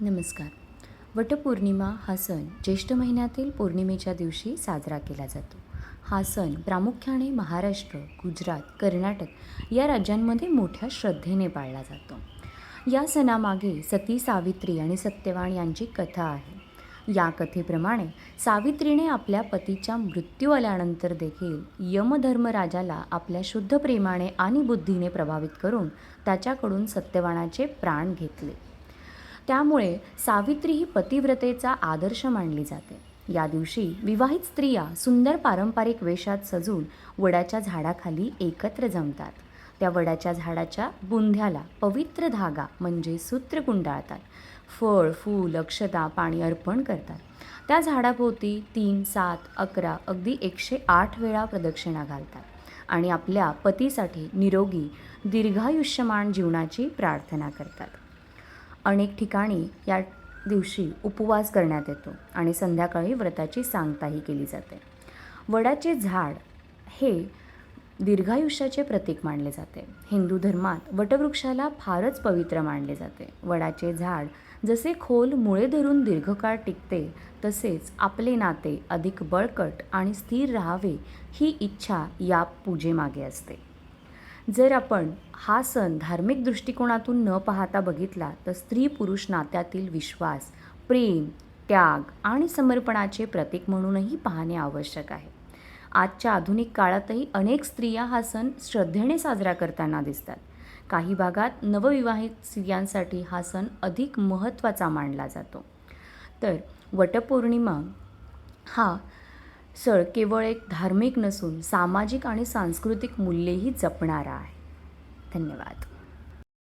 नमस्कार. वटपौर्णिमा हा सण ज्येष्ठ महिन्यातील पौर्णिमेच्या दिवशी साजरा केला जातो. हा सण प्रामुख्याने महाराष्ट्र गुजरात कर्नाटक या राज्यांमध्ये मोठ्या श्रद्धेने पाळला जातो. या सणामागे सती सावित्री आणि सत्यवान यांची कथा आहे. या कथेप्रमाणे सावित्रीने आपल्या पतीच्या मृत्यू आल्यानंतर देखील यमधर्मराजाला आपल्या शुद्ध प्रेमाने आणि बुद्धीने प्रभावित करून त्याच्याकडून सत्यवानाचे प्राण घेतले. त्यामुळे सावित्री ही पतिव्रतेचा आदर्श मानली जाते. या दिवशी विवाहित स्त्रिया सुंदर पारंपरिक वेशात सजून वडाच्या झाडाखाली एकत्र जमतात. त्या वडाच्या झाडाच्या बुंध्याला पवित्र धागा म्हणजे सूत्र गुंडाळतात. फळ फूल अक्षता पाणी अर्पण करतात. त्या झाडाभोवती तीन सात अकरा अगदी एकशे आठ वेळा प्रदक्षिणा घालतात आणि आपल्या पतीसाठी निरोगी दीर्घायुष्यमान जीवनाची प्रार्थना करतात. अनेक ठिकाणी या दिवशी उपवास करण्यात येतो आणि संध्याकाळी व्रताची सांगताही केली जाते. वडाचे झाड हे दीर्घायुष्याचे प्रतीक मानले जाते. हिंदू धर्मात वटवृक्षाला फारच पवित्र मानले जाते. वडाचे झाड जसे खोल मुळे धरून दीर्घकाळ टिकते तसेच आपले नाते अधिक बळकट आणि स्थिर राहावे ही इच्छा या पूजेमागे असते. जर आपण हा सण धार्मिक दृष्टिकोनातून न पाहता बघितला तर स्त्री पुरुष नात्यातील विश्वास प्रेम त्याग आणि समर्पणाचे प्रतीक म्हणूनही पाहणे आवश्यक आहे. आजच्या आधुनिक काळातही अनेक स्त्रिया हा सण श्रद्धेने साजरा करताना दिसतात. काही भागात नवविवाहित स्त्रियांसाठी हा सण अधिक महत्त्वाचा मानला जातो. तर वटपौर्णिमा हा सण केवळ एक धार्मिक नसून सामाजिक आणि सांस्कृतिक मूल्येही जपणारा आहे. धन्यवाद.